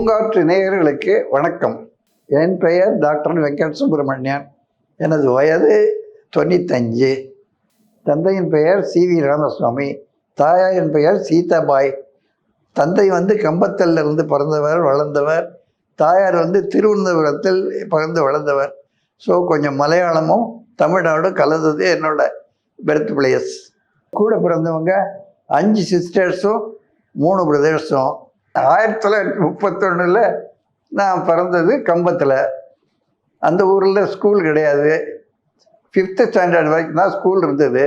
பூங்காற்று நேயர்களுக்கு வணக்கம். என் பெயர் டாக்டர் வெங்கட் சுப்பிரமணியன். எனது வயது தொண்ணூத்தஞ்சு. தந்தையின் பெயர் சி வி ராமசுவாமி தாயாரின் பெயர் சீதாபாய். தந்தை வந்து கம்பத்தல்ல இருந்து பிறந்தவர் வளர்ந்தவர். தாயார் வந்து திருவனந்தபுரத்தில் பிறந்து வளர்ந்தவர். ஸோ கொஞ்சம் மலையாளமும் தமிழ்நாடும் கலந்தது என்னோட பெர்த் பிளேஸ் கூட பிறந்தவங்க அஞ்சு சிஸ்டர்ஸும் மூணு பிரதர்ஸும் ஆயிரத்தி தொள்ளாயிரத்தி முப்பத்தொன்னில் நான் பிறந்தது கம்பத்தில். அந்த ஊரில் ஸ்கூல் கிடையாது. ஃபிஃப்த்து ஸ்டாண்டர்ட் வரைக்கும் தான் ஸ்கூல் இருந்தது.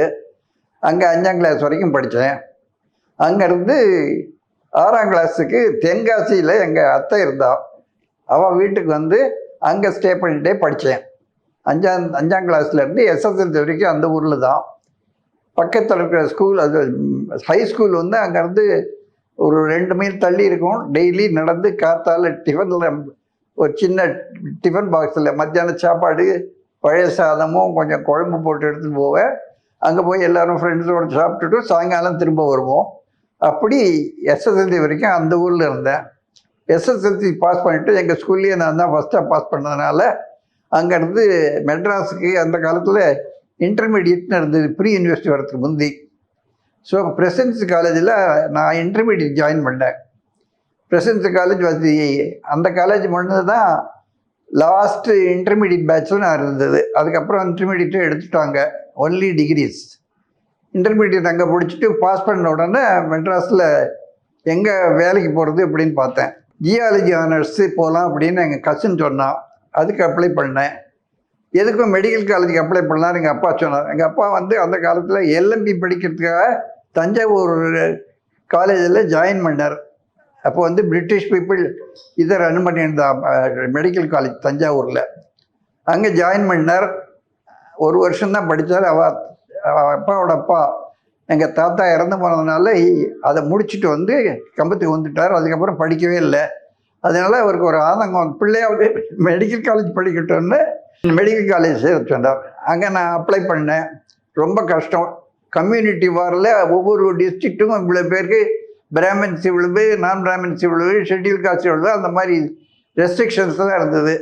அங்கே அஞ்சாம் கிளாஸ் வரைக்கும் படித்தேன். அங்கேருந்து ஆறாம் கிளாஸுக்கு தென்காசியில் எங்கள் அத்தை இருந்தாள் அவள் வீட்டுக்கு வந்து அங்கே ஸ்டே பண்ணிகிட்டே படித்தேன். அஞ்சாம் அஞ்சாம் கிளாஸ்லேருந்து எஸ்எஸ்எல்சி வரைக்கும் அந்த ஊரில் தான். பக்கத்தில் இருக்கிற ஸ்கூல் அது ஹை ஸ்கூல் வந்து அங்கேருந்து ஒரு ரெண்டு மைல் தள்ளி இருக்கும். டெய்லி நடந்து காத்தால் டிஃபனில் ஒரு சின்ன டிஃபன் பாக்ஸில் மத்தியான சாப்பாடு பழைய சாதமும் கொஞ்சம் குழம்பு போட்டு எடுத்துகிட்டு போவேன். அங்கே போய் எல்லாரும் ஃப்ரெண்ட்ஸோடு சாப்பிட்டுட்டு சாயங்காலம் திரும்ப வருவோம். அப்படி எஸ்எஸ்எல்சி வரைக்கும் அந்த ஊரில் இருந்தேன். எஸ்எஸ்எல்சி பாஸ் பண்ணிவிட்டு எங்கள் ஸ்கூல்லேயே நான் தான் ஃபஸ்ட்டாக பாஸ் பண்ணதுனால அங்கேருந்து மெட்ராஸுக்கு அந்த காலத்தில் இன்டர்மீடியட்னு இருந்தது ப்ரீ யூனிவர்சிட்டி வரதுக்கு முந்தி. ஸோ பிரசன்ஸ் காலேஜில் நான் இன்டர்மீடியட் ஜாயின் பண்ணேன். பிரசன்ஸ் காலேஜ் வந்து அந்த காலேஜ் பண்ணது தான் லாஸ்ட்டு இன்டர்மீடியட் பேட்சில் நான் இருந்தது. அதுக்கப்புறம் இன்டர்மீடியட்டும் எடுத்துட்டாங்க. ஒன்லி டிகிரிஸ் இன்டர்மீடியட் அங்கே முடிச்சுட்டு பாஸ் பண்ண உடனே மெட்ராஸில் எங்கே வேலைக்கு போகிறது அப்படின்னு பார்த்தேன். ஜியாலஜி ஆனர்ஸு போகலாம் அப்படின்னு எங்கள் கசின் சொன்னான். அதுக்கு அப்ளை பண்ணேன். எதுக்கும் மெடிக்கல் காலேஜுக்கு அப்ளை பண்ணலான்னு எங்கள் அப்பா சொன்னார். எங்கள் அப்பா வந்து அந்த காலத்தில் எல்எம்பி படிக்கிறதுக்காக தஞ்சாவூர் காலேஜில் ஜாயின் பண்ணார். அப்போ வந்து பிரிட்டிஷ் பீப்புள் இதை ரன் பண்ணியிருந்தா மெடிக்கல் காலேஜ் தஞ்சாவூரில். அங்கே ஜாயின் பண்ணார். ஒரு வருஷம்தான் படித்தார். அவ அப்பாவோட அப்பா எங்கள் தாத்தா இறந்து போனதுனால அதை முடிச்சுட்டு வந்து கம்பத்துக்கு வந்துட்டார். அதுக்கப்புறம் படிக்கவே இல்லை. அதனால அவருக்கு ஒரு ஆதங்கம். பிள்ளையாவது மெடிக்கல் காலேஜ் படிக்கட்டும்னு மெடிக்கல் காலேஜ் சேர்த்து வந்தார். அங்கே நான் அப்ளை பண்ணேன். ரொம்ப கஷ்டம். கம்யூனிட்டி வாரில் ஒவ்வொரு டிஸ்ட்ரிக்ட்டும் இவ்வளோ பேருக்கு பிராமின்ஸ் இவ்வளவு நான் பிராமின்ஸ் இவ்வளவு ஷெட்யூல் காஸ்ட் இவ்வளவு அந்த மாதிரி ரெஸ்ட்ரிக்ஷன்ஸ் தான் இருந்தது.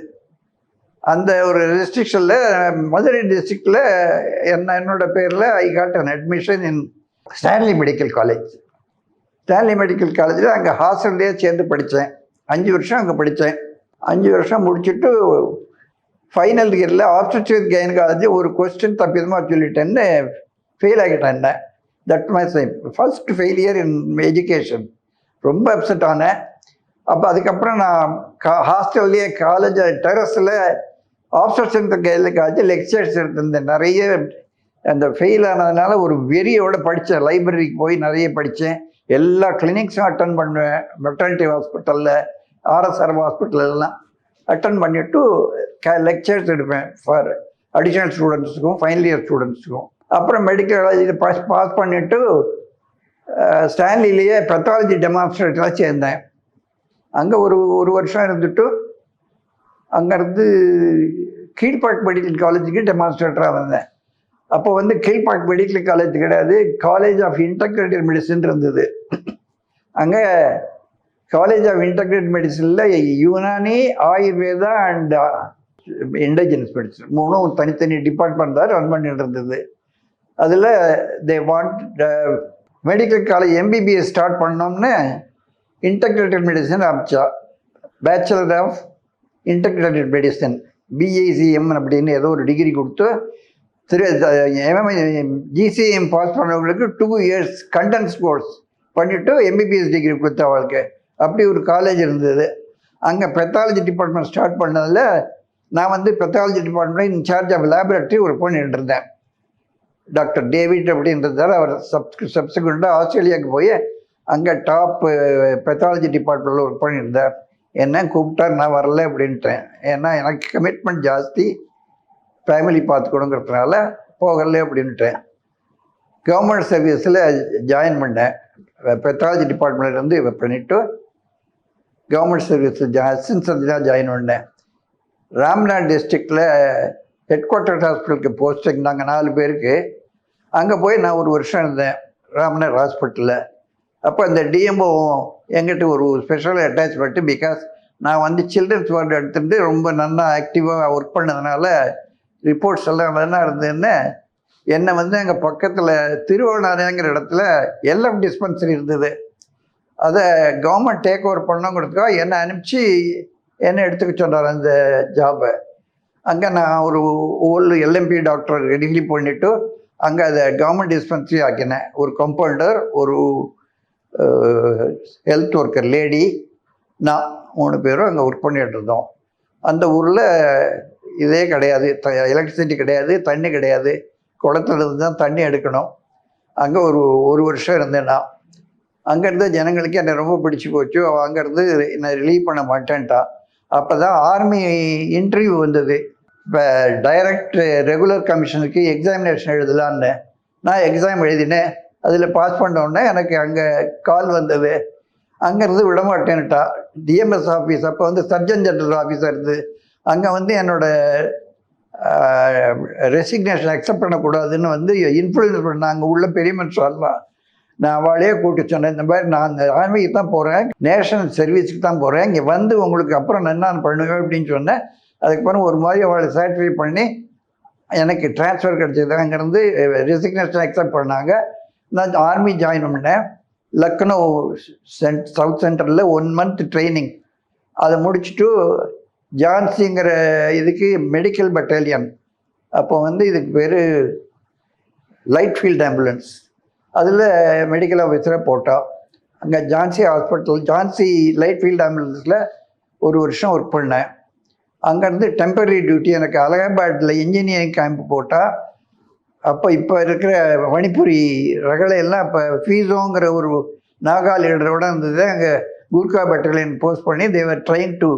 அந்த ஒரு ரெஸ்ட்ரிக்ஷனில் மதுரை டிஸ்ட்ரிக்டில் என்ன என்னோட பேரில் I got an admission in Stanley medical college Stanley medical காலேஜில் அங்கே ஹாஸ்டல்லையே சேர்ந்து படித்தேன் அஞ்சு வருஷம் அங்கே படித்தேன் அஞ்சு வருஷம் முடிச்சுட்டு ஃபைனல் இயரில் ஆப்ஸ்டிக் கைன் காலேஜ் ஒரு கொஸ்டின் தப்பிதமாக சொல்லிட்டேன்னு ஃபெயில் ஆகிட்டேன் என்ன? That my first failure in education ரொம்ப அப்செட் ஆனேன். அப்போ அதுக்கப்புறம் நான் கா ஹாஸ்டல்லையே காலேஜ் டெரஸில் ஆப்ஸ்டிக் கையில் காலேஜ் லெக்சர்ஸ் எடுத்திருந்தேன். நிறைய அந்த ஃபெயில் ஆனதுனால ஒரு வெறியோட படித்தேன். லைப்ரரிக்கு போய் நிறைய படித்தேன். எல்லா கிளினிக்ஸும் அட்டன் பண்ணுவேன். மெட்டர்னிட்டி ஹாஸ்பிட்டலில் ஆர்எஸ்ஆர் ஹாஸ்பிட்டலெல்லாம் அட்டன் பண்ணிவிட்டு க லெக்சர்ஸ் எடுப்பேன். ஃபார் அடிஷ்னல் ஸ்டூடெண்ட்ஸுக்கும் ஃபைனல் இயர் ஸ்டூடெண்ட்ஸுக்கும் அப்புறம் மெடிக்கல் காலேஜில் பாஸ் பாஸ் பண்ணிவிட்டு ஸ்டான்லிலேயே பெத்தாலஜி டெமான்ஸ்ட்ரேட்டராக சேர்ந்தேன். அங்கே ஒரு ஒரு வருஷம் இருந்துட்டு அங்கேருந்து கீழ்பாக் மெடிக்கல் காலேஜுக்கு டெமான்ஸ்ட்ரேட்டராக வந்தேன். அப்போ வந்து கீழ்பாக் மெடிக்கல் காலேஜ் கிடையாது காலேஜ் ஆஃப் இன்டகிரேட்டட் மெடிசன் இருந்தது. அங்கே college of integrate மெடிசனில் Unani Ayurveda and indigenous medicine மூணும் தனித்தனி டிபார்ட்மெண்ட் தான் ரன் பண்ணிட்டு இருந்தது. அதில் they want medical college MBBS start பண்ணோம்னு இன்டகிரேட்டட் மெடிசன் ஆரம்பித்தா bachelor of integrated medicine BICM அப்படின்னு ஏதோ ஒரு டிகிரி கொடுத்து திரு ஜிசிஎம் பாஸ் பண்ணவங்களுக்கு டூ இயர்ஸ் கண்டன்ஸ் கோர்ஸ் பண்ணிவிட்டு எம்பிபிஎஸ் டிகிரி கொடுத்த அவளுக்கு அப்படி ஒரு காலேஜ் இருந்தது. அங்கே பெத்தாலஜி டிபார்ட்மெண்ட் ஸ்டார்ட் பண்ணதில் நான் வந்து pathology department in charge of laboratory ஒரு பொண்ணு இருந்தேன் டாக்டர் டேவிட் அப்படின்றதால அவர் சப் சப்சிக்வெண்ட்டாக ஆஸ்திரேலியாவுக்கு போய் அங்கே டாப் பெத்தாலஜி டிபார்ட்மெண்ட்டில் ஒர்க் பண்ணியிருந்தார். என்ன கூப்பிட்டார் நான் வரல அப்படின்ட்டேன். ஏன்னா எனக்கு கமிட்மெண்ட் ஜாஸ்தி. ஃபேமிலி பார்த்துக்கணுங்கிறதுனால போகல அப்படின்ட்டேன். கவர்மெண்ட் சர்வீஸில் ஜாயின் பண்ணேன். பெத்தாலஜி டிபார்ட்மெண்ட்லேருந்து பண்ணிவிட்டு கவர்மெண்ட் சர்வீஸ் ஜா அசிஸ்டன்ட் சர்ஜனாக ஜாயின் பண்ணேன். ராம்நாத் டிஸ்ட்ரிக்டில் ஹெட் குவார்ட்டர் ஹாஸ்பிட்டலுக்கு போஸ்டிங் நாங்கள் நாலு பேருக்கு. அங்கே போய் நான் ஒரு வருஷம் இருந்தேன் ராம்நாத் ஹாஸ்பிட்டலில். அப்போ அந்த டிஎம்ஓவும் எங்கிட்ட ஒரு ஸ்பெஷல் அட்டாச்மெண்ட்டு பிகாஸ் நான் வந்து சில்ட்ரன்ஸ் வார்டு எடுத்துட்டு ரொம்ப நல்லா ஆக்டிவாக ஒர்க் பண்ணதுனால ரிப்போர்ட்ஸ் எல்லாம் நல்லா இருந்ததுன்னு என்னை வந்து அங்கே பக்கத்தில் திருவண்ணாமலைங்கிற இடத்துல எல்எஃப் டிஸ்பென்சரி இருந்தது. அதை கவர்மெண்ட் டேக் ஓவர் பண்ணோங்கிறதுக்காக என்னை அனுப்பிச்சு என்னை எடுத்துக்க சொன்னார் அந்த ஜாபை அங்கே நான் ஒரு ஓல்டு எல்எம்பி டாக்டர் டிகிரி பண்ணிவிட்டு அங்கே அதை கவர்மெண்ட் டிஸ்பென்சரி ஆக்கினேன். ஒரு கம்பவுண்டர் ஒரு ஹெல்த் ஒர்க்கர் லேடி நான் மூணு பேரும் அங்கே ஒர்க் பண்ணிகிட்டு இருந்தோம். அந்த ஊரில் இதே கிடையாது. த எலக்ட்ரிசிட்டி கிடையாது தண்ணி கிடையாது. குளத்துல இருந்து தான் தண்ணி எடுக்கணும். அங்கே ஒரு ஒரு வருஷம் இருந்தேன் நான். அங்கேருந்து ஜனங்களுக்கு என்னை ரொம்ப பிடிச்சி போச்சு. அவள் அங்கேருந்து என்னை ரிலீவ் பண்ண மாட்டேன்ட்டா. அப்போ தான் ஆர்மி இன்டர்வியூ வந்தது. இப்போ டைரக்ட் ரெகுலர் கமிஷனுக்கு எக்ஸாமினேஷன் எழுதலான்னு. நான் எக்ஸாம் எழுதினேன். அதில் பாஸ் பண்ண உடனே எனக்கு அங்கே கால் வந்தது. அங்கேருந்து விட மாட்டேன்ட்டா டிஎம்எஸ் ஆஃபீஸ் அப்போ வந்து சர்ஜன் ஜெனரல் ஆஃபீஸர் இருந்து அங்கே வந்து என்னோட ரெசிக்னேஷன் அக்செப்ட் பண்ணக்கூடாதுன்னு வந்து இன்ஃப்ளூயன்ஸ் பண்ணாங்க. உள்ள பெரிய மனுஷன்லாம் நான் அவளையே கூட்டி சொன்னேன் இந்த மாதிரி நான் அந்த ஆர்மிக்கு தான் போகிறேன் நேஷனல் சர்வீஸுக்கு தான் போகிறேன் இங்கே வந்து உங்களுக்கு அப்புறம் நான் என்ன பண்ணுவேன் அப்படின்னு சொன்னேன். அதுக்கப்புறம் ஒரு மாதிரி அவளை சாட்டிஸ்ஃபை பண்ணி எனக்கு ட்ரான்ஸ்ஃபர் கிடச்சது அங்கேருந்து ரெசிக்னேஷன் அக்செப்ட் பண்ணாங்க. நான் ஆர்மி ஜாயின் பண்ணேன். லக்னோ சென்ட் சவுத் சென்டரில் ஒன் மந்த் ட்ரைனிங் அதை முடிச்சுட்டு ஜான்சிங்கிற இதுக்கு மெடிக்கல் பட்டாலியன் அப்போ வந்து இதுக்கு பேர் லைட் ஃபீல்ட் ஆம்புலன்ஸ் அதில் மெடிக்கல் ஆஃபீஸராக போட்டோம் அங்கே Jhansi hospital Jhansi light field ஆம்புலன்ஸில் ஒரு வருஷம் ஒர்க் பண்ணேன். அங்கேருந்து டெம்பரரி டியூட்டி எனக்கு அலகாபாத்தில் இன்ஜினியரிங் கேம்ப் போட்டால் அப்போ இப்போ இருக்கிற மணிப்புரி ரகலையெல்லாம் எல்லாம் இப்போ ஃபீஸோங்கிற ஒரு நாகா லீடரோட இருந்தது அங்கே கூர்கா பட்டாலியன் போஸ்ட் பண்ணி they were trying to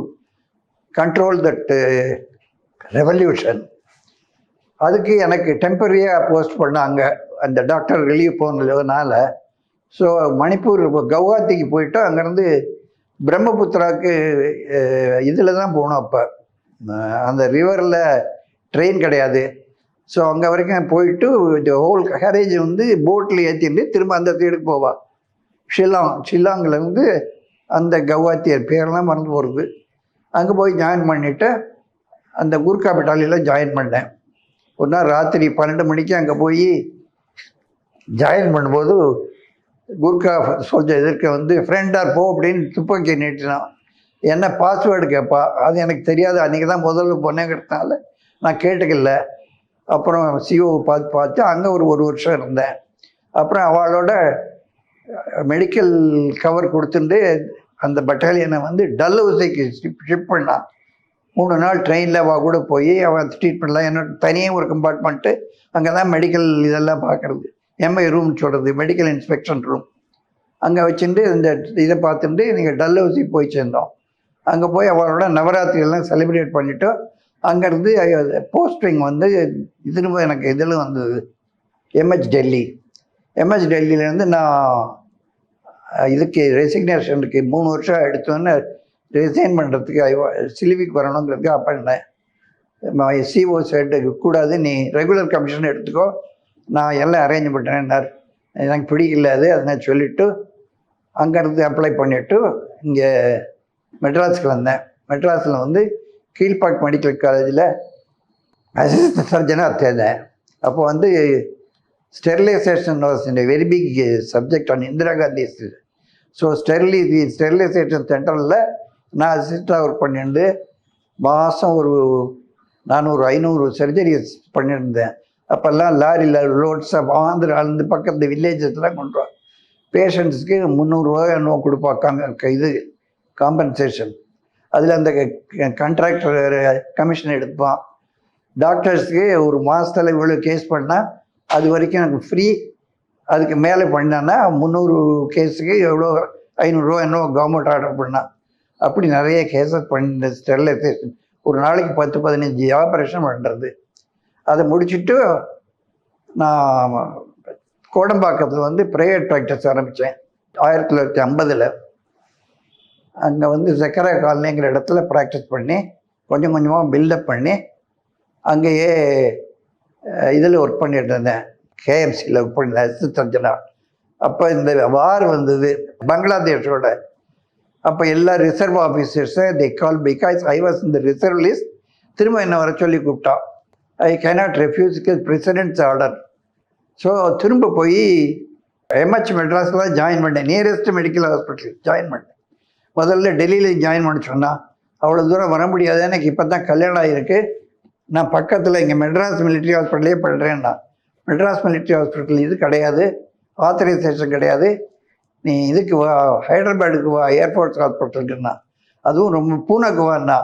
control that revolution அதுக்கு எனக்கு டெம்பரரியாக போஸ்ட் பண்ணாங்க. அந்த டாக்டர் ரிலீவ் போனதுனால ஸோ மணிப்பூர் கவுஹாத்திக்கு போயிட்டு அங்கேருந்து பிரம்மபுத்திராவுக்கு இதில் தான் போனோம் அப்போ. அந்த ரிவரில் ட்ரெயின் கிடையாது. ஸோ அங்கே வரைக்கும் போயிட்டு இந்த ஹோல் கேரேஜ் வந்து போட்டில் ஏற்றிட்டு திரும்ப அந்த சைடுக்கு போவா. ஷில்லாங் ஷில்லாங்கிலேருந்து அந்த கவுஹாத்தியர் பேரெல்லாம் மறந்து போகிறது அங்கே போய் ஜாயின் பண்ணிவிட்டு அந்த குர்கா பட்டாலியில் ஜாயின் பண்ணேன். ஒரு நாள் ராத்திரி பன்னெண்டு மணிக்கு அங்கே போய் ஜாயின் பண்ணும்போது குர்கா சோல்ஜர் எதிர்க்க வந்து ஃப்ரெண்டாக போ அப்படின்னு துப்பாக்கி நீட்டினான். என்ன பாஸ்வேர்டு கேட்பா அது எனக்கு தெரியாது. அன்றைக்கி தான் முதல்ல பொண்ணுங்கிறதுனால நான் கேட்டுக்கல அப்புறம் சிஓ பார்த்து பார்த்து அங்கே ஒரு ஒரு வருஷம் இருந்தேன். அப்புறம் அவளோட மெடிக்கல் கவர் கொடுத்துட்டு அந்த பட்டாலியனை வந்து டல்ஹவுசிக்கு ஷிப் ஷிப் பண்ணான். மூணு நாள் ட்ரெயினில் அவ கூட போய் அவன் ட்ரீட்மெண்ட்லாம் என்னோட தனியாக ஒரு கம்பார்ட்மெண்ட்டு அங்கே தான் மெடிக்கல் இதெல்லாம் பார்க்குறது எம்ஐ ரூம் சொல்கிறது மெடிக்கல் இன்ஸ்பெக்ஷன் ரூம் அங்கே வச்சுட்டு இந்த இதை பார்த்துட்டு நீங்கள் டல்ஹவுசி போய் சேர்ந்தோம். அங்கே போய் அவரோட நவராத்திரியெல்லாம் செலிப்ரேட் பண்ணிவிட்டு அங்கேருந்து போஸ்டிங் வந்து இதுன்னு எனக்கு இதில் வந்தது. எம்ஹெச் டெல்லி எம்ஹெச் டெல்லியிலேருந்து நான் இதுக்கு ரெசிக்னேஷனுக்கு மூணு வருஷம் எடுத்தோன்னே ரிசைன் பண்ணுறதுக்கு சிலிவிக்கு வரணுங்கிறதுக்கு பண்ணேன் சிஓ செட்டுக்கு கூடாது நீ ரெகுலர் கமிஷன் எடுத்துக்கோ. நான் எல்லாம் அரேஞ்ச் பண்ணுறேன்னார் எனக்கு பிடிக்கல அது அதை நான் சொல்லிவிட்டு அங்கேருந்து அப்ளை பண்ணிவிட்டு இங்கே மெட்ராஸுக்கு வந்தேன். மெட்ராஸில் வந்து கீழ்பாக் மெடிக்கல் காலேஜில் அசிஸ்டன்ட் சர்ஜனாக சேர்ந்தேன் அப்போ வந்து sterilisation was in very big subject on Indira Gandhi so sterili sterilisation சென்டரில் நான் அசிஸ்டாக ஒர்க் பண்ணியிருந்து மாதம் ஒரு நானூறு ஐநூறு சர்ஜரிஸ் பண்ணியிருந்தேன். அப்போல்லாம் லாரியில் ரோட்ஸை ஆந்திரா அந்த பக்கத்து வில்லேஜஸ்லாம் கொண்டு வா. பேஷண்ட்ஸுக்கு முந்நூறுரூவா என்னவோ கொடுப்பா இது காம்பன்சேஷன் அதில் அந்த கண்ட்ராக்டர் கமிஷன் எடுப்பான். டாக்டர்ஸ்க்கு ஒரு மாதத்தில் இவ்வளோ கேஸ் பண்ணால் அது வரைக்கும் எனக்கு ஃப்ரீ அதுக்கு மேலே பண்ணான்னா முந்நூறு கேஸுக்கு எவ்வளோ ஐநூறுரூவா என்னவோ கவர்மெண்ட் ஆர்டர் பண்ணால் அப்படி நிறைய கேஸஸ் பண்ண ஸ்டெர்லைசேஷன் ஒரு நாளைக்கு பத்து பதினஞ்சு ஆப்ரேஷன் பண்ணுறது அதை முடிச்சுட்டு நான் கோடம்பாக்கத்தில் வந்து ப்ரைவேட் ப்ராக்டிஸ் ஆரம்பித்தேன் ஆயிரத்தி தொள்ளாயிரத்தி ஐம்பதில். அங்கே வந்து செக்கரா காலனிங்கிற இடத்துல ப்ராக்டிஸ் பண்ணி கொஞ்சம் கொஞ்சமாக பில்டப் பண்ணி அங்கேயே இதில் ஒர்க் பண்ணிட்டு இருந்தேன். கேஎம்சியில் ஒர்க் பண்ணியிருந்தேன் சித்தஞ்சனா அப்போ இந்த வார் வந்தது பங்களாதேஷோட. அப்போ எல்லா reserve ஆஃபீஸர்ஸும் the call because I was இந்த ரிசர்வ் லிஸ்ட் திரும்ப என்ன வர சொல்லி கூப்பிட்டான். I cannot refuse president's order so திரும்ப போய் எம்ஹெச் மெட்ராஸில் ஜாயின் பண்ணேன். நியரஸ்ட் மெடிக்கல் ஹாஸ்பிட்டல் ஜாயின் பண்ணேன். முதல்ல டெல்லியில் ஜாயின் பண்ண சொன்னால் அவ்வளோ தூரம் வர முடியாது. எனக்கு இப்போ தான் கல்யாணம் ஆகிருக்கு நான் பக்கத்தில் இங்கே மெட்ராஸ் மிலிட்ரி ஹாஸ்பிட்டலே பண்ணுறேன்னா மெட்ராஸ் மிலிட்ரி ஹாஸ்பிட்டல் இது கிடையாது. ஆத்தரைசேஷன் கிடையாது. நீ இதுக்கு வா ஹைதராபாடுக்கு வா ஏர்போர்ட் ஹாஸ்பிட்டலுக்குன்னா அதுவும் ரொம்ப பூனாக்கு வான்னா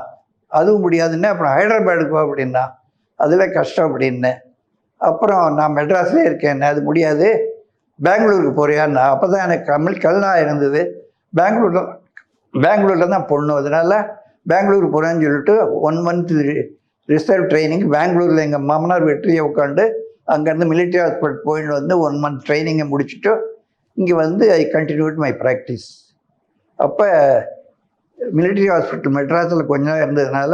அதுவும் முடியாதுன்னா அப்புறம் ஹைதராபாடுக்கு வா அப்படின்னா அதில் கஷ்டம் அப்படின்னு. அப்புறம் நான் மெட்ராஸ்லேயே இருக்கேன். அது முடியாது. பெங்களூருக்கு போறியான்னு அப்போ தான் எனக்கு தமிழ் கல்னா இருந்தது. பெங்களூரில் பெங்களூரில் தான் பொண்ணு அதனால பெங்களூர் போகிறேன்னு சொல்லிட்டு ஒன் மந்த் ரிசர்வ் ட்ரைனிங் பெங்களூரில் எங்கள் மாமனார் வெற்றியை உட்காந்து அங்கேருந்து மிலிட்ரி ஹாஸ்பிட்டல் போயிட்டு வந்து ஒன் மந்த் ட்ரைனிங்கை முடிச்சுட்டு இங்கே வந்து ஐ கண்டினியூட் மை ப்ராக்டிஸ் அப்போ மிலிட்ரி ஹாஸ்பிட்டல் மெட்ராஸில் கொஞ்ச இருந்ததுனால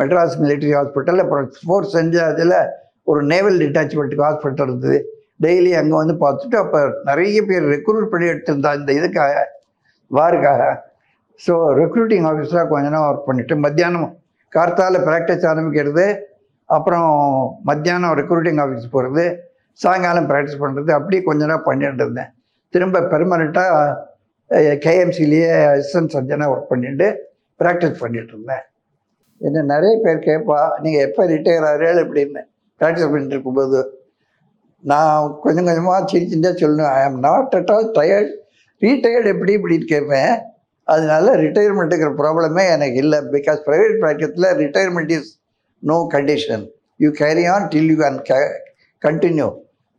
மெட்ராஸ் மிலிட்ரி ஹாஸ்பிட்டல் அப்புறம் ஃபோர்ஸ் செஞ்ச அதில் ஒரு நேவல் டிட்டாச்மெண்ட்டுக்கு ஹாஸ்பிட்டல் இருந்தது. டெய்லி அங்கே வந்து பார்த்துட்டு அப்போ நிறைய பேர் ரெக்ரூட் பண்ணி எடுத்திருந்தா இந்த இதுக்காக வாருக்காக. ஸோ ரெக்ரூட்டிங் ஆஃபீஸராக கொஞ்ச நேரம் ஒர்க் பண்ணிவிட்டு மத்தியானம் கார்த்தால ப்ராக்டிஸ் ஆரம்பிக்கிறது. அப்புறம் மத்தியானம் ரெக்ரூட்டிங் ஆஃபீஸ் போகிறது சாயங்காலம் ப்ராக்டிஸ் பண்ணுறது அப்படியே கொஞ்ச நேரம் பண்ணிட்டு இருந்தேன். திரும்ப பெர்மனெண்ட்டாக கேஎம்சிலேயே அசிஸ்டன்ட் சர்ஜனாக ஒர்க் பண்ணிட்டு ப்ராக்டிஸ் பண்ணிகிட்டு இருந்தேன். என்ன நிறைய பேர் கேட்பா நீங்கள் எப்போ ரிட்டையர் ஆகிறீர்கள் இப்படின்னு ப்ராக்டிஸ் பண்ணிட்டு இருக்கும்போது நான் கொஞ்சம் கொஞ்சமாக சின்ன சின்ன சொல்லணும் I am not at all tired retired எப்படி இப்படின்னு கேட்பேன். அதனால ரிட்டையர்மெண்ட்டுங்கிற ப்ராப்ளமே எனக்கு இல்லை. Because private ப்ராக்டிஸில் retirement is no condition you carry on till you can continue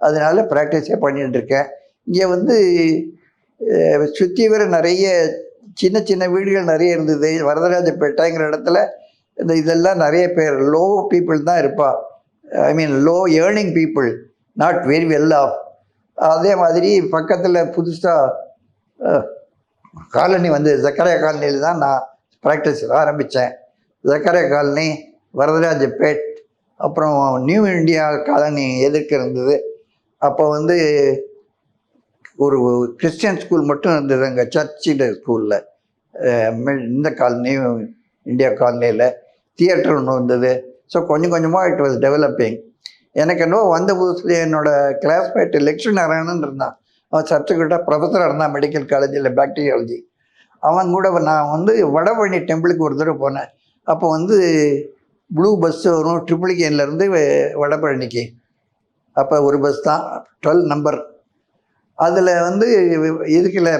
அதனால ப்ராக்டிஸே பண்ணிட்டு இருக்கேன். இங்கே வந்து சுற்றி வர நிறைய சின்ன சின்ன வீடுகள் நிறைய இருந்தது. வரதராஜப்பேட்டைங்கிற இடத்துல இந்த இதெல்லாம் நிறைய பேர் லோ பீப்புள் தான் இருப்பா. I mean low earning people not very well off அதே மாதிரி பக்கத்தில் புதுசாக காலனி வந்து ஜக்கரையா காலனியில் தான் நான் ப்ராக்டிஸ் ஆரம்பித்தேன் ஜக்கரையா காலனி வரதராஜப்பேட் அப்புறம் நியூ இந்தியா காலனி எதிர்க்க இருந்தது. அப்போ வந்து ஒரு கிறிஸ்டியன் ஸ்கூல் மட்டும் இருந்தது அங்கே சர்ச்சில் ஸ்கூலில் இந்த காலனி இந்தியா காலனியில். தியேட்டர் ஒன்று வந்தது. ஸோ கொஞ்சம் கொஞ்சமாக இட் வாஸ் டெவலப்பிங் எனக்கு என்னவோ வந்த புதுசில் என்னோட கிளாஸ்மேட் லக்ஷ்மி நாராயணன் இருந்தான். அவன் சப்ஜெக்டாக ப்ரொஃபஸராக இருந்தான் மெடிக்கல் காலேஜில் பாக்டீரியாலஜி அவன் கூட நான் வந்து வடபழனி டெம்பிளுக்கு ஒரு தடவை போனேன். அப்போ வந்து ப்ளூ பஸ் வரும் ட்ரிபிள் கேன்லேருந்து வடபழனிக்கு. அப்போ ஒரு பஸ் தான் டுவெல் நம்பர் அதில் வந்து இதுக்கில்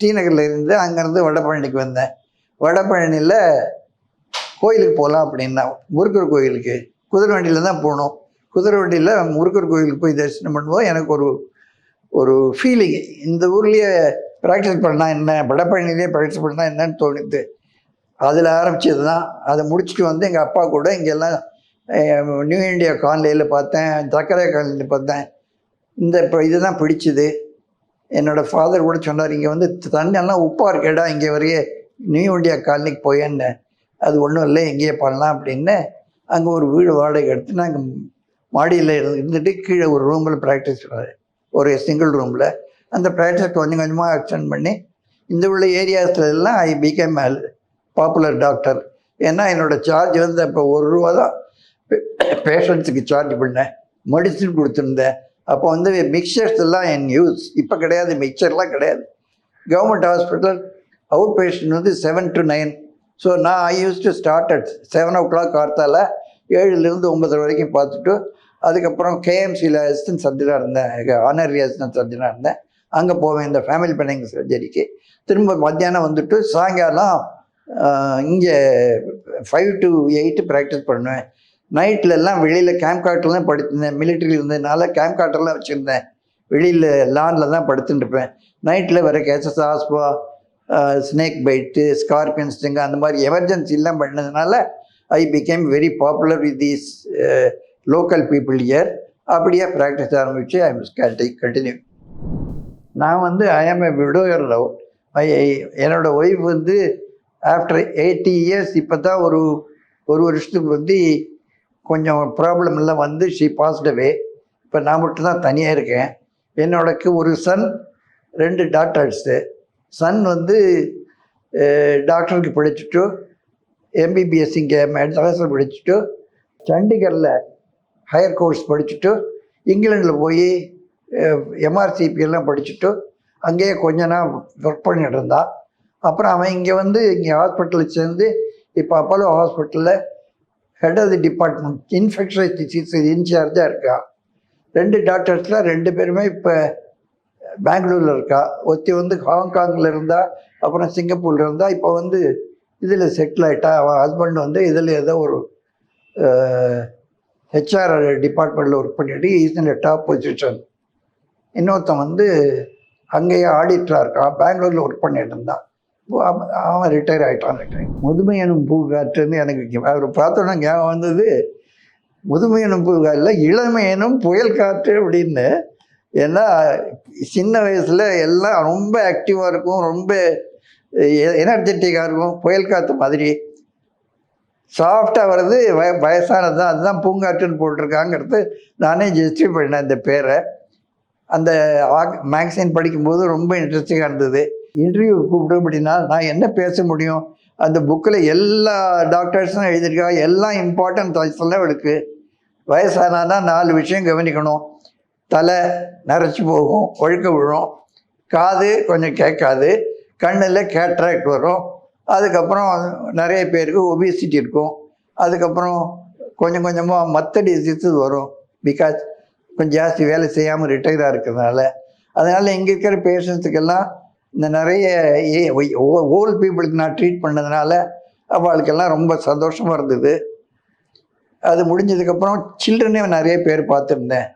டி நகரில் இருந்து அங்கேருந்து வடபழனிக்கு வந்தேன். வடபழனியில் கோயிலுக்கு போகலாம் அப்படின்னா முருகர் கோயிலுக்கு குதிரை வண்டியில் தான் போகணும். குதிரை வண்டியில் முருகர் கோயிலுக்கு போய் தரிசனம் பண்ணும்போது எனக்கு ஒரு ஒரு ஃபீலிங் இந்த ஊர்லேயே ப்ராக்டிஸ் பண்ணால் என்ன வடபழனிலேயே ப்ராக்டிஸ் பண்ணால் என்னன்னு தோணுது. அதில் ஆரம்பிச்சது தான் அதை முடிச்சுட்டு வந்து எங்கள் அப்பா கூட இங்கெல்லாம் நியூ இந்தியா காலனியில் பார்த்தேன் தக்கரை காலனியில் பார்த்தேன். இந்த இப்போ இதுதான் பிடிச்சிது. என்னோடய ஃபாதர் கூட சொன்னார் இங்கே வந்து தண்ணெல்லாம் உப்பாக இருக்கேடா இங்கே வரைய நியூ இந்தியா காலனிக்கு போயேன்னு. அது ஒன்றும் இல்லை எங்கேயே பண்ணலாம் அப்படின்னு அங்கே ஒரு வீடு வாடகை எடுத்து நாங்கள் மாடியில் இருந்துட்டு கீழே ஒரு ரூமில் ப்ராக்டிஸ் ஒரு சிங்கிள் ரூமில் அந்த ப்ராக்டிஸ் கொஞ்சம் கொஞ்சமாக எக்ஸ்டெண்ட் பண்ணி இந்த உள்ள ஏரியாஸில் எல்லாம் ஐ பிகேம் பாப்புலர் டாக்டர் ஏன்னா என்னோடய சார்ஜ் வந்து அப்போ ஒரு ரூபா தான். பேஷண்ட்ஸுக்கு சார்ஜ் பண்ணேன் மெடிசின் கொடுத்துருந்தேன். அப்போ வந்து மிக்சர்ஸ் எல்லாம் என் யூஸ் இப்போ கிடையாது மிக்சர்லாம் கிடையாது. கவர்மெண்ட் ஹாஸ்பிட்டல் அவுட் பேஷண்ட் வந்து செவன் டு நைன் ஸோ நான் I use to start at seven o'clock கார்த்தால ஏழுலேருந்து ஒன்பது வரைக்கும் பார்த்துட்டு அதுக்கப்புறம் கேஎம்சியில் அசிஸ்டன்ட் சர்ஜனாக இருந்தேன். ஆனரி அசிஸ்டன்ட் சர்ஜனாக இருந்தேன். அங்கே போவேன் இந்த ஃபேமிலி பிளானிங் சர்ஜரிக்கு திரும்ப மத்தியானம் வந்துட்டு சாயங்காலம் இங்கே ஃபைவ் டு எயிட்டு ப்ராக்டிஸ் பண்ணுவேன். நைட்லெல்லாம் வெளியில் கேம்ப் காட்டில் தான் படுத்திருந்தேன். மிலிட்ரியில் இருந்ததுனால கேம்ப் காட்டெல்லாம் வச்சுருந்தேன். வெளியில் லானில் தான் படுத்துட்டு இருப்பேன் நைட்டில் வர கேசஸ் ஆஸ்பா ஸ்னேக் பைட்டு ஸ்கார்பியன் ஸ்டிங் அந்த மாதிரி எமர்ஜென்சிலாம் பண்ணதுனால I became very popular with these local people year அப்படியே ப்ராக்டிஸ் ஆரம்பித்து ஐ மிஸ் கண்டினியூ நான் வந்து ஐ ஆம் ஏ விடோயர் லவ் ஐ என்னோடய ஒய்ஃப் வந்து ஆஃப்டர் எயிட்டி இயர்ஸ் இப்போ தான் ஒரு ஒரு வருஷத்துக்கு வந்து கொஞ்சம் ப்ராப்ளம் எல்லாம் வந்து ஷீ பாஸ்டவே இப்போ நான் மட்டும் தான் தனியாக இருக்கேன். என்னோடக்கு ஒரு சன் ரெண்டு டாட்டர்ஸு சன் வந்து டாக்டருக்கு பிடிச்சிட்டு எம்பிபிஎஸ் இங்கே மெட்ராஸில் படிச்சுட்டு சண்டிகரில் ஹையர் கோர்ஸ் படிச்சுட்டு இங்கிலாண்டில் போய் எம்ஆர்சிபியெல்லாம் படிச்சுட்டு அங்கேயே கொஞ்ச நாள் ஒர்க் பண்ணிட்டு இருந்தான் அப்புறம் அவன் இங்கே வந்து இங்கே ஹாஸ்பிட்டலில் சேர்ந்து இப்போ அப்போலோ ஹாஸ்பிட்டலில் head of the department infectious disease இன்சார்ஜாக இருக்கான் ரெண்டு டாக்டர்ஸில் ரெண்டு பேருமே இப்போ பெங்களூரில் இருக்கா? ஒத்தி வந்து ஹாங்காங்கில் இருந்தா அப்புறம் சிங்கப்பூரில் இருந்தா இப்போ வந்து இதில் செட்டில் ஆகிட்டா அவன் ஹஸ்பண்ட் வந்து இதில் ஏதோ ஒரு ஹெச்ஆர் டிபார்ட்மெண்ட்டில் ஒர்க் பண்ணிட்டு இஸ் இன் டாப் பொசிஷன் இன்னொருத்தன் வந்து அங்கேயே ஆடிட்டராக இருக்கான். பெங்களூரில் ஒர்க் பண்ணிட்டு இருந்தான். அவன் அவன் ரிட்டையர் ஆகிட்டான் ரிட்டையர் முதுமை எனும் பூங்காற்றுன்னு எனக்கு அவர் பார்த்தோன்னா ஞாபகம் வந்தது. முதுமை எனும் பூங்காற்றில் இளமை எனும் புயல் காற்று அப்படின்னு ஏன்னா சின்ன வயசில் எல்லாம் ரொம்ப ஆக்டிவாக இருக்கும் ரொம்ப எனர்ஜெட்டிக்காக இருக்கும் புயல் காற்று மாதிரி. சாஃப்டாக வர்றது வய வயசானது தான் அதுதான் பூங்காற்றுன்னு போட்டிருக்காங்கிறது நானே ஜஸ்டிஃபை பண்ணேன் இந்த பேரை. அந்த மேக்சின் படிக்கும்போது ரொம்ப இன்ட்ரெஸ்டிங்காக இருந்தது. இன்டர்வியூ கூப்பிட்டு அப்படின்னா நான் என்ன பேச முடியும்? அந்த புக்கில் எல்லா டாக்டர்ஸும் எழுதியிருக்காங்க எல்லாம் இம்பார்ட்டன்ட் எல்லாம் இருக்குது வயசானா நாலு விஷயம் கவனிக்கணும். தலை நரைச்சி போகும் ஒழுக்க விழும். காது கொஞ்சம் கேட்காது. கண்ணில் கேட்ராக்ட் வரும். அதுக்கப்புறம் நிறைய பேருக்கு ஒபிசிட்டி இருக்கும். அதுக்கப்புறம் கொஞ்சம் கொஞ்சமாக மற்ற டிசீஸஸ் வரும். பிகாஸ் கொஞ்சம் ஜாஸ்தி வேலை செய்யாமல் ரிட்டையராக இருக்கிறதுனால. அதனால் இங்கே இருக்கிற பேஷண்ட்ஸுக்கெல்லாம் இந்த நிறைய ஓல்ட் பீப்புளுக்கு நான் ட்ரீட் பண்ணதுனால அவளுக்கெல்லாம் ரொம்ப சந்தோஷமாக இருந்தது. அது முடிஞ்சதுக்கப்புறம் சில்ட்ரனே நிறைய பேர் பார்த்துருந்தேன்.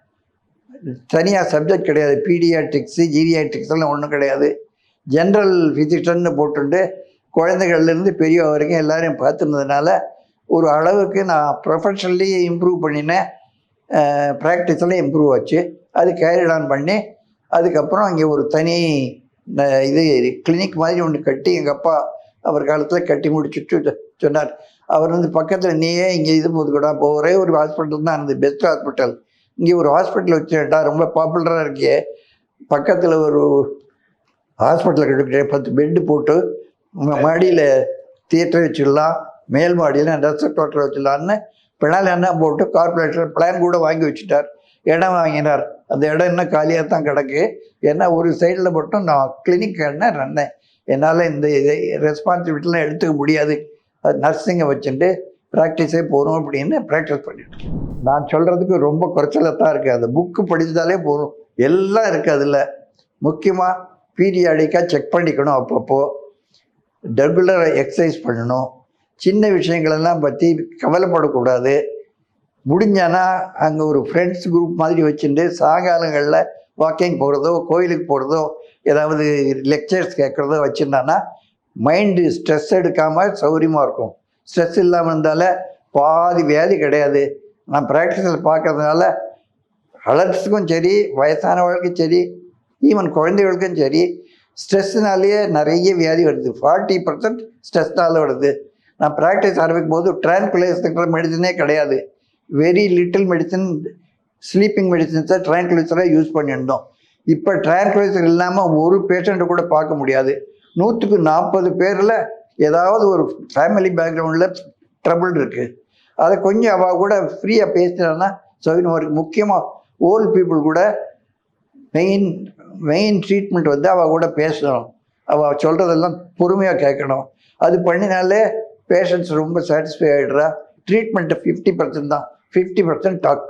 தனியாக சப்ஜெக்ட் கிடையாது. பீடியாட்ரிக்ஸு ஜீரியாட்ரிக்ஸ்லாம் ஒன்றும் கிடையாது. ஜென்ரல் ஃபிசிஷன்னு போட்டுண்டு குழந்தைகள்லேருந்து பெரியவ வரைக்கும் எல்லோரையும் பார்த்துருந்ததுனால ஒரு அளவுக்கு நான் ப்ரொஃபஷனலி இம்ப்ரூவ் பண்ணினேன். ப்ராக்டிஸ்லாம் இம்ப்ரூவ் ஆச்சு. அது கேரிட் ஆன் பண்ணி அதுக்கப்புறம் அங்கே ஒரு தனி ந- இது கிளினிக் மாதிரி ஒன்று கட்டி எங்கள் அப்பா அவர் காலத்தில் கட்டி முடிச்சுட்டு சொன்னார். அவர் வந்து பக்கத்தில் நீயே இங்கே இது போது கூட ஒரே ஒரு ஹாஸ்பிட்டல் தான் இருந்தது. பெஸ்ட் ஹாஸ்பிட்டல் இங்கே ஒரு ஹாஸ்பிட்டல் வச்சுட்டா ரொம்ப பாப்புலராக இருக்கே. பக்கத்தில் ஒரு ஹாஸ்பிட்டல் கட்டுக்கிட்டே பத்து பெட்டு போட்டு மாடியில் தியேட்டர் வச்சிடலாம் மேல் மாடியில் ரெஸ்ட் ஹோட்டல் வச்சிடலான்னு பின்னால் என்ன போட்டு கார்பரேட்டர் பிளான் கூட வாங்கி வச்சுட்டார். இடம் வாங்கினார். அந்த இடம் இன்னும் காலியாக தான் கிடக்கு. ஏன்னா ஒரு சைடில் மட்டும் நான் கிளினிக் என்ன ரன்னேன் என்னால் இந்த இதை ரெஸ்பான்சிபிலிட்டிலாம் எடுத்துக்க முடியாது. அது நர்ஸிங்கை வச்சுட்டு ப்ராக்டிஸே போகிறோம் அப்படின்னு ப்ராக்டிஸ் பண்ணிட்டு நான் சொல்கிறதுக்கு ரொம்ப குறைச்சலாக தான் இருக்குது அந்த புக்கு படித்தாலே போதும். எல்லாம் இருக்குது அதில். முக்கியமாக பீரியாடிக்காக செக் பண்ணிக்கணும் அப்பப்போ. ரெகுலராக எக்ஸசைஸ் பண்ணணும். சின்ன விஷயங்களெல்லாம் பற்றி கவலைப்படக்கூடாது. முடிஞ்சானா அங்கே ஒரு ஃப்ரெண்ட்ஸ் குரூப் மாதிரி வச்சுட்டு சாயங்காலங்களில் வாக்கிங் போகிறதோ கோயிலுக்கு போகிறதோ ஏதாவது லெக்சர்ஸ் கேட்குறதோ வச்சுருந்தானா மைண்டு ஸ்ட்ரெஸ் எடுக்காமல் சௌகரியமாக இருக்கும். ஸ்ட்ரெஸ் இல்லாமல் இருந்தால பாதி வியாதி கிடையாது. நான் ப்ராக்டிஸில் பார்க்கறதுனால அலர்ட்ஸுக்கும் சரி வயசானவர்களுக்கும் சரி ஈவன் குழந்தைகளுக்கும் சரி ஸ்ட்ரெஸ்ஸுனாலேயே நிறைய வியாதி வருது. ஃபார்ட்டி பர்சன்ட் ஸ்ட்ரெஸ்னால வருது. நான் ப்ராக்டிஸ் ஆரம்பிக்கும் போது ட்ரான்குலைசர் மெடிசனே கிடையாது. வெரி லிட்டில் மெடிசன் ஸ்லீப்பிங் மெடிசன்ஸை ட்ரான்குலைசராக யூஸ் பண்ணியிருந்தோம். இப்போ ட்ரான்குலைசர் இல்லாமல் ஒரு பேஷண்ட்டை கூட பார்க்க முடியாது. நூற்றுக்கு நாற்பது பேரில் ஏதாவது ஒரு ஃபேமிலி பேக்ரவுண்டில் ட்ரபிள் இருக்குது அதை கொஞ்சம் அவள் கூட ஃப்ரீயாக பேசினான்னா சௌகரியமாக இருக்குது முக்கியமாக ஓல்டு பீப்புள் கூட மெயின் மெயின் ட்ரீட்மெண்ட் வந்து அவள் கூட பேசணும். அவள் சொல்கிறதெல்லாம் பொறுமையாக கேட்கணும். அது பண்ணினாலே பேஷண்ட்ஸ் ரொம்ப சாட்டிஸ்ஃபை ஆகிடுறா ட்ரீட்மெண்ட்டு ஃபிஃப்டி பர்சன்ட் தான். Fifty percent talk